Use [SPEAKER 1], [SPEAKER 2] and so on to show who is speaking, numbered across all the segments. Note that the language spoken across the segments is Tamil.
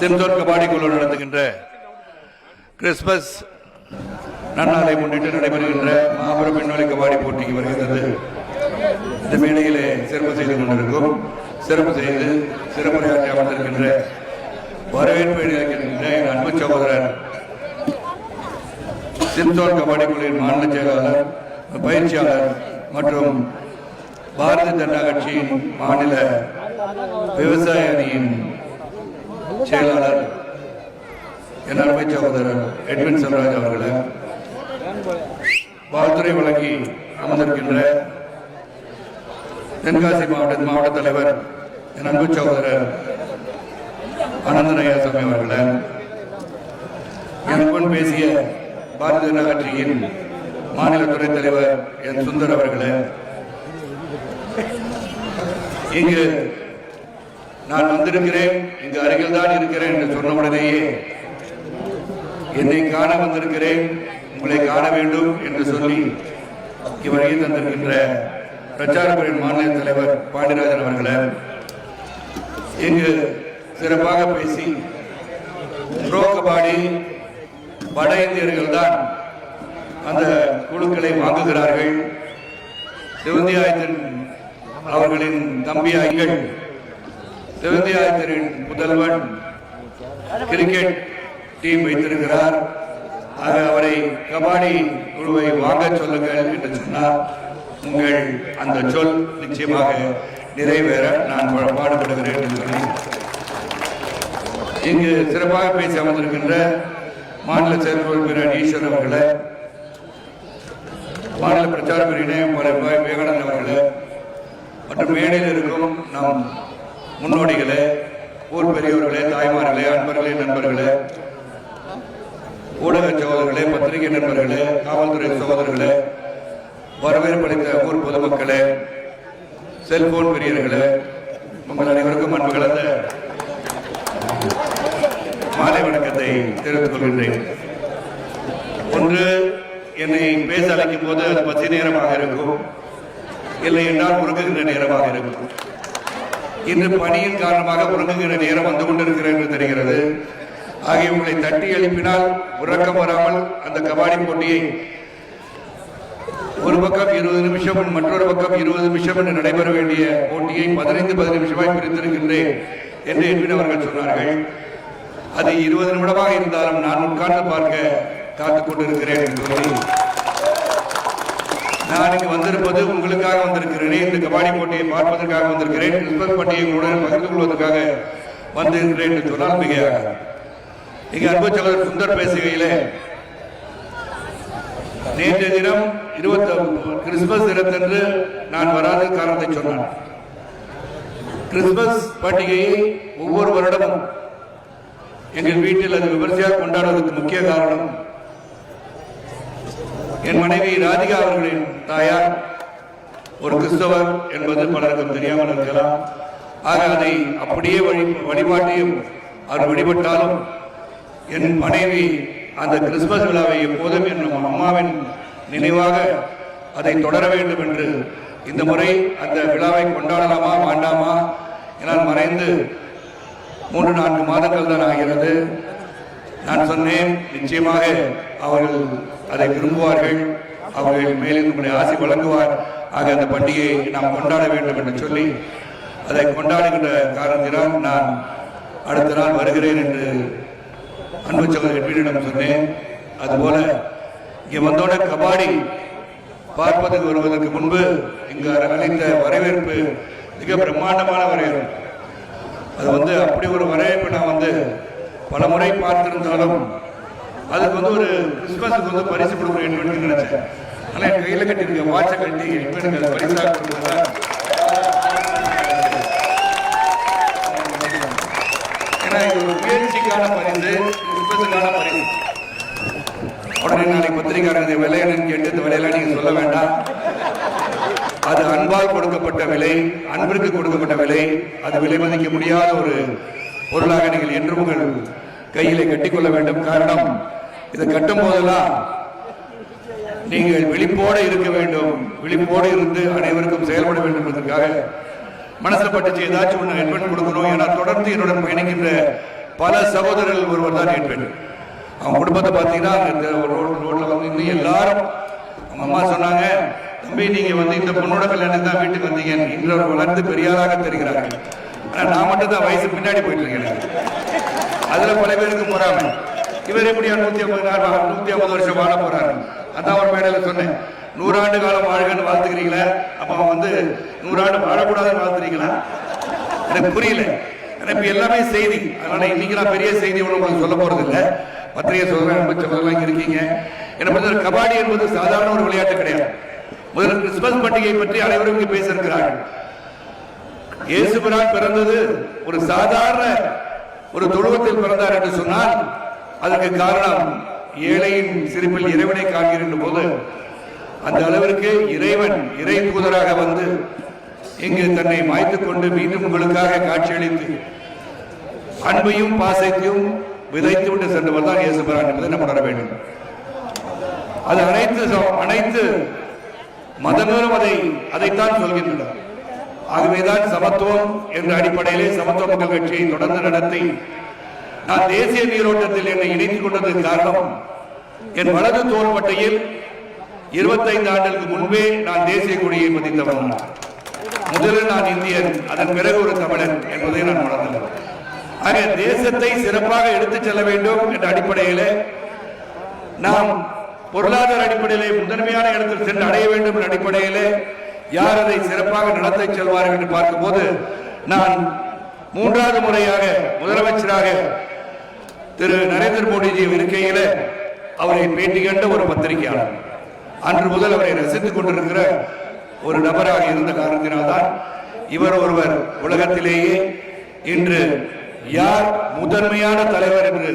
[SPEAKER 1] சிம்சோன் கபாடி குழு நடத்துகின்ற கிறிஸ்துமஸ் நன்னாளை முன்னிட்டு நடைபெறுகின்ற மாபெரும் விண்வெளி கபாடி போட்டிக்கு வருகிறது. இந்த மேடையிலே சிறப்பு செய்து கொண்டிருக்கும் சிறப்பு செய்து சிறப்புரையாற்றி அமர்ந்திருக்கின்ற வரவேற்பு அளிக்கின்ற என் அன்பு சகோதரர் சிம்சோன் கபாடி குழுவின் மாநில செயலாளர் பயிற்சியாளர் மற்றும் பாரதிய ஜனதா கட்சியின் மாநில விவசாய அணியின் செயலாளர் என் அருமை சகோதரர் எட்வின் செல்வராஜ் அவர்களை. வாழ்த்துறை வழங்கி அமர்ந்திருக்கின்ற தென்காசி மாவட்ட மாவட்ட தலைவர் என் அன்பு சகோதரர் அனந்தநயசாமி அவர்களை. எனக்கு முன் பேசிய பாரதிய ஜனதா கட்சியின் மாநில துறை தலைவர் என் சுந்தர் அவர்களே. இங்கு நான் வந்திருக்கிறேன். இங்கு அருகில் தான் இருக்கிறேன் என்று சொன்ன உடனேயே என்னை காண வந்திருக்கிறேன். உங்களை காண வேண்டும் என்று சொல்லி இவரை தந்திருக்கின்ற பிரச்சாரப்பிரின் மாநில தலைவர் பாண்டியராஜன் அவர்களை இங்கு சிறப்பாக பேசி ப்ரோ கபாடி வட இந்தியர்கள் தான் அந்த குழுக்களை வாங்குகிறார்கள். சிவந்தியாயத்தன் அவர்களின் தம்பியாய்கள் சிவந்தியாயத்தரின் முதல்வன் கிரிக்கெட் டீம் வைத்திருக்கிறார். ஆக அவரை கபாடி குழுவை வாங்க சொல்லுங்கள் என்று சொன்னார். உங்கள் அந்த சொல் நிச்சயமாக நிறைவேற நான் பாடுபடுகிறேன் என்று சொல்லி இங்கு சிறப்பாக பேசி அமர்ந்திருக்கின்ற மாநில செயற்குழு வீரர் ஈஸ்வரன் அவர்களே மாநில பிரச்சார பிரிவினை விவேகானந்த் அவர்களே மற்றும் மேடையில் இருக்கும் நம் முன்னோடிகளே ஊர் பெரியவர்களே தாய்மார்களே அன்பர்களே நண்பர்களே. ஊடக சகோதரர்களே பத்திரிகை நண்பர்களே காவல்துறை சகோதரர்களே வரவேற்பளித்த ஊர் பொதுமக்களே செல்போன் பிரியர்களே உங்கள் அனைவருக்கும் அன்பு கலந்த மாலை வணக்கத்தை தெரிவித்துக் கொள்கின்றேன். ஒன்று என்னை பேச அழைக்கும் போது அது பசி நேரமாக இருக்கும். இல்லை என்றால் உறங்குகின்ற நேரமாக இருக்கும். இன்று பணியின் காரணமாக உறங்குகிற நேரம் வந்து கொண்டிருக்கிறது என்று தெரிகிறது. ஆகிய உங்களை தட்டி எழுப்பினால் உறக்கம் வராமல் அந்த கபாடி போட்டியை ஒரு பக்கம் இருபது நிமிஷம் மற்றொரு பக்கம் இருபது நிமிஷம் என்று நடைபெற வேண்டிய போட்டியை பதினைந்து பதினைந்து நிமிஷமாய் பிரித்திருக்கின்றேன் என்று எட்வின் அவர்கள் சொன்னார்கள். அது இருபது நிமிடமாக இருந்தாலும் நான் உட்கார்ந்து பார்க்க காத்துக் கொண்டிருக்கிறேன் என்று சொல்லி நான் இங்கு வந்திருப்பது உங்களுக்காக வந்திருக்கிறேன். இந்த கபாடி போட்டியை பார்ப்பதற்காக வந்திருக்கிறேன். கிறிஸ்துமஸ் பண்டிகையுடன் பகிர்ந்து கொள்வதற்காக வந்திருக்கிறேன் என்று சொன்னால் மிக இங்கு அன்பு சகோதரர் சுந்தர் பேசுகையிலே நேற்றைய தினம் இருபத்தி கிறிஸ்துமஸ் தினத்தன்று நான் வராத காரணத்தை சொன்னான் கிறிஸ்துமஸ் பண்டிகையை ஒவ்வொரு வருடமும் எங்கள் வீட்டில் அது விமர்சையாக கொண்டாடுவதற்கு முக்கிய காரணம் என் மனைவி ராதிகா அவர்களின் தாயார் ஒரு கிறிஸ்தவர் என்பது பலருக்கும் தெரியாமல் இருக்கலாம். ஆக அதை அப்படியே வழி வழிபாட்டையும் அவர் வழிபட்டாலும் என் மனைவி அந்த கிறிஸ்துமஸ் விழாவை எப்போதும் என் அம்மாவின் நினைவாக அதை தொடர வேண்டும் என்று இந்த முறை அந்த விழாவை கொண்டாடலாமா வேண்டாமா? என மறைந்து மூன்று நான்கு மாதங்கள் தான் ஆகிறது. நான் சொன்னேன் நிச்சயமாக அவர்கள் அதை விரும்புவார்கள். அவர்கள் மேலும் நம்முடைய ஆசை வழங்குவார். ஆக அந்த பண்டிகையை நாம் கொண்டாட வேண்டும் என்று சொல்லி அதை கொண்டாடுகின்ற காரணத்தினால் நான் அடுத்த நாள் வருகிறேன் என்று அன்பு சகோதரர் வீடிடம் சொன்னேன். அதுபோல இங்கே வந்தோட கபாடி பார்ப்பதற்கு வருவதற்கு முன்பு இங்கு அளித்த வரவேற்பு மிக பிரம்மாண்டமான வரவேற்பு. அது வந்து அப்படி ஒரு வரவேற்பு நான் வந்து பல முறை பார்த்திருந்தாலும் அதுக்கு வந்து ஒரு கிறிஸ்துமஸுக்கு வந்து பரிசு கொடுக்குறேன் என்று நினைச்சேன். ஆனால் என் கையில் கட்டியிருக்க வாட்சை கட்டி எனக்கு அது பரிசாக ஏன்னா இது ஒரு முயற்சிக்கான பரிசு கிறிஸ்துமஸுக்கான பரிசு. உடனே நாளைக்கு பத்திரிக்காரங்க விலை என்னன்னு கேட்டு இந்த விலையெல்லாம் நீங்க சொல்ல வேண்டாம். அது அன்பால் கொடுக்கப்பட்ட விலை அன்பிற்கு கொடுக்கப்பட்ட விலை அது விலை மதிக்க முடியாத ஒரு பொருளாக நீங்கள் என்றும் உங்கள் கையிலே கட்டிக்கொள்ள வேண்டும். காரணம் இதை கட்டும் போதெல்லாம் நீங்கள் விழிப்போடு இருக்க வேண்டும். விழிப்போடு இருந்து அனைவருக்கும் செயல்பட வேண்டும் என்பதற்காக மனசில் பட்டுச்சு ஏதாச்சும் ஒன்று ஹெல்மெட் கொடுக்கணும் ஏன்னா தொடர்ந்து என்னுடன் பயணிக்கின்ற பல சகோதரர்கள் ஒருவர் தான் ஹெல்மெட் அவன் குடும்பத்தை பார்த்தீங்கன்னா இந்த ரோடு ரோட்ல வந்து இன்னும் எல்லாரும் அவங்க அம்மா சொன்னாங்க தம்பி நீங்கள் வந்து இந்த பொண்ணோட கல்யாணம் தான் வீட்டுக்கு வந்தீங்க. இன்னொரு வளர்ந்து பெரியாராக தெரிகிறார்கள். ஆனால் நான் மட்டும் தான் வயசு பின்னாடி போயிட்டு இருக்கேன். அதில் பல பேருக்கு போறாங்க இவர் எப்படியா நூத்தி ஐம்பது நாள் நூத்தி ஐம்பது வருஷம் வாழ போறாரு? அதான் ஒரு மேடையில சொன்னேன். நூறாண்டு காலம் வாழ்கன்னு வாழ்த்துக்கிறீங்களா. அப்ப அவன் வந்து நூறாண்டு வாழக்கூடாதுன்னு வாழ்த்துறீங்களா? எனக்கு புரியல. இப்ப எல்லாமே செய்தி. அதனால இன்னைக்கு நான் பெரிய செய்தி ஒன்று உங்களுக்கு சொல்ல போறது இல்ல பத்திரிகை சொல்றேன் மற்றவங்க இங்க இருக்கீங்க. என்ன பொறுத்தவரை கபாடி என்பது சாதாரண ஒரு விளையாட்டு கிடையாது. முதல் கிறிஸ்துமஸ் பண்டிகை பற்றி அனைவரும் இங்கு பேசியிருக்கிறார்கள். இயேசுபிரான் பிறந்தது ஒரு சாதாரண ஒரு தொழுவத்தில் பிறந்தார் என்று சொன்னால் அதற்கு காரணம் ஏழையின் சிரிப்பில் இறைவனை காண்கின்ற போது அந்த அளவிற்கு இறைவன் இறை தூதராக வந்து இங்கு தன்னை மாய்த்துக் கொண்டு மீண்டும் உங்களுக்காக காட்சியளித்து அன்பையும் பாசத்தையும் விதைத்து விட்டு சென்றவர் தான் இயேசுபிரான் என்பதை நம்ம உணர வேண்டும். அது அனைத்து அனைத்து மதங்களும் அதை அதைத்தான் சொல்கின்றன. ஆகவேதான் சமத்துவம் என்ற அடிப்படையிலே சமத்துவ மக்கள் கட்சியை தொடர்ந்து நடத்தி நான் தேசிய நீரோட்டத்தில் என்னை இணைத்துக் கொண்டதற்கு காரணம் என் வலது தோள்பட்டையில் இருபத்தைந்து ஆண்டுகளுக்கு முன்பே நான் தேசிய கொடியை பதித்தவன். முதலில் நான் இந்தியன் அதன் பிறகு ஒரு தமிழன் என்பதை நான் உணர்ந்தேன். ஆக தேசத்தை சிறப்பாக எடுத்துச் செல்ல வேண்டும் என்ற அடிப்படையிலே நாம் பொருளாதார அடிப்படையிலே முதன்மையான இடத்தில் சென்று அடைய வேண்டும் என்ற அடிப்படையிலே யார் அதை சிறப்பாக நடத்தி செல்வார்கள் என்று பார்க்கும்போது நான் மூன்றாவது முறையாக முதலமைச்சராக திரு நரேந்திர மோடிஜி இருக்கையில அவரை பேட்டி கண்ட ஒரு பத்திரிகையாளர். அன்று முதல் அவரை ரசித்துக் கொண்டிருக்கிற ஒரு நபராக இருந்த காரணத்தினால்தான் இவர் ஒருவர் உலகத்திலேயே இன்று யார் முதன்மையான தலைவர் என்று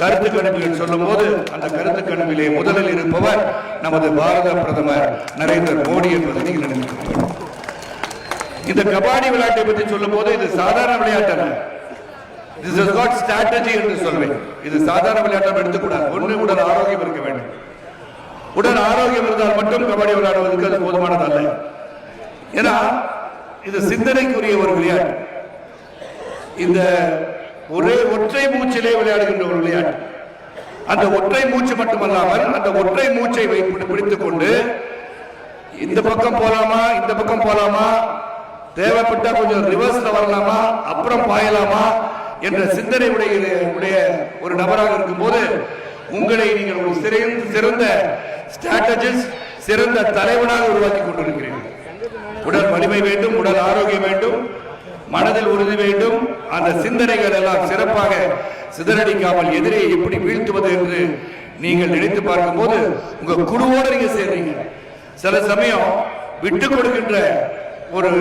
[SPEAKER 1] கருத்து கணிப்புகள் சொல்லும் போது அந்த கருத்து கணிப்பிலே முதலில் இருப்பவர் நமது பாரத பிரதமர் நரேந்திர மோடி என்பதை நீங்கள் நினைக்கிறீர்கள் இந்த கபாடி விளையாட்டை பற்றி சொல்லும் போது இது சாதாரண விளையாட்டு அல்ல. திஸ் இஸ் நாட் ஸ்ட்ராட்டஜி என்று சொல்வேன். இது சாதாரண விளையாட்டம் எடுத்துக்கூடாது. ஒன்று உடல் ஆரோக்கியம் இருக்க வேண்டும். உடல் ஆரோக்கியம் இருந்தால் மட்டும் கபடி விளையாடுவதற்கு அது போதுமானது அல்ல ஏன்னா இது சிந்தனைக்குரிய ஒரு விளையாட்டு. இந்த ஒரே ஒற்றை மூச்சிலே விளையாடுகின்ற ஒரு விளையாட்டு. அந்த ஒற்றை மூச்சு மட்டுமல்லாமல் அந்த ஒற்றை மூச்சை வைத்து பிடித்துக் கொண்டு இந்த பக்கம் போலாமா இந்த பக்கம் போலாமா தேவைப்பட்டா கொஞ்சம் ரிவர்ஸ்ல வரலாமா அப்புறம் பாயலாமா என்ற சிந்தனை உடைய உடைய ஒரு நபராக இருக்கும் போது உங்களை நீங்கள் ஒரு சிறந்த சிறந்த ஸ்ட்ராட்டஜிஸ்ட் சிறந்த தலைவனாக உருவாக்கி கொண்டிருக்கிறீர்கள் உடல் வலிமை வேண்டும் உடல் ஆரோக்கியம் வேண்டும் மனதில் உறுதி வேண்டும். அந்த சிந்தனைகள் எல்லாம் சிறப்பாக சிதறடிக்காமல் எதிரே எப்படி வீழ்த்துவது என்று நீங்கள் நினைத்து பார்க்கும்போது உங்க குழுவோடு நீங்க சேர்றீங்க. சில சமயம் விட்டு கொடுக்கின்ற ஒரு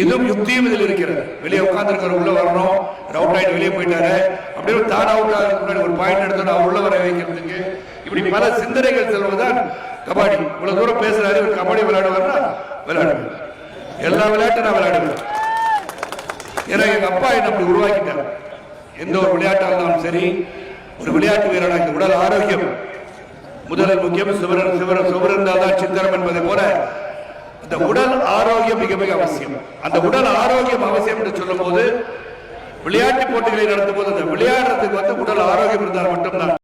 [SPEAKER 1] இதுவும் யுக்தியும் இதில் இருக்கிறது. வெளியே உட்காந்துருக்கிற உள்ள வரணும். அவுட் ஆயிட்டு வெளியே போயிட்டாரு. அப்படியே ஒரு தான் அவுட் ஆகிறதுக்கு முன்னாடி ஒரு பாயிண்ட் எடுத்து நான் உள்ள வர வைக்கிறதுக்கு. இப்படி பல சிந்தனைகள் செல்வதுதான் கபாடி. இவ்வளவு தூரம் பேசுறாரு ஒரு கபடி விளையாடுவார்னா விளையாடுவேன் எல்லா விளையாட்டும் நான் விளையாடுவேன். ஏன்னா எங்க அப்பா என்ன அப்படி உருவாக்கிட்டார். எந்த ஒரு விளையாட்டா இருந்தாலும் சரி ஒரு விளையாட்டு வீரனா இந்த உடல் ஆரோக்கியம். முதலில் முக்கியம் சிவரன் சிவரன் சிவரந்தால் தான் சித்திரம் என்பதை போல அந்த உடல் ஆரோக்கியம் மிக மிக அவசியம். அந்த உடல் ஆரோக்கியம் அவசியம் என்று சொல்லும் போது விளையாட்டு போட்டிகளை நடத்தும் போது அந்த விளையாடுறதுக்கு வந்து உடல் ஆரோக்கியம் இருந்தால் மட்டும்தான்.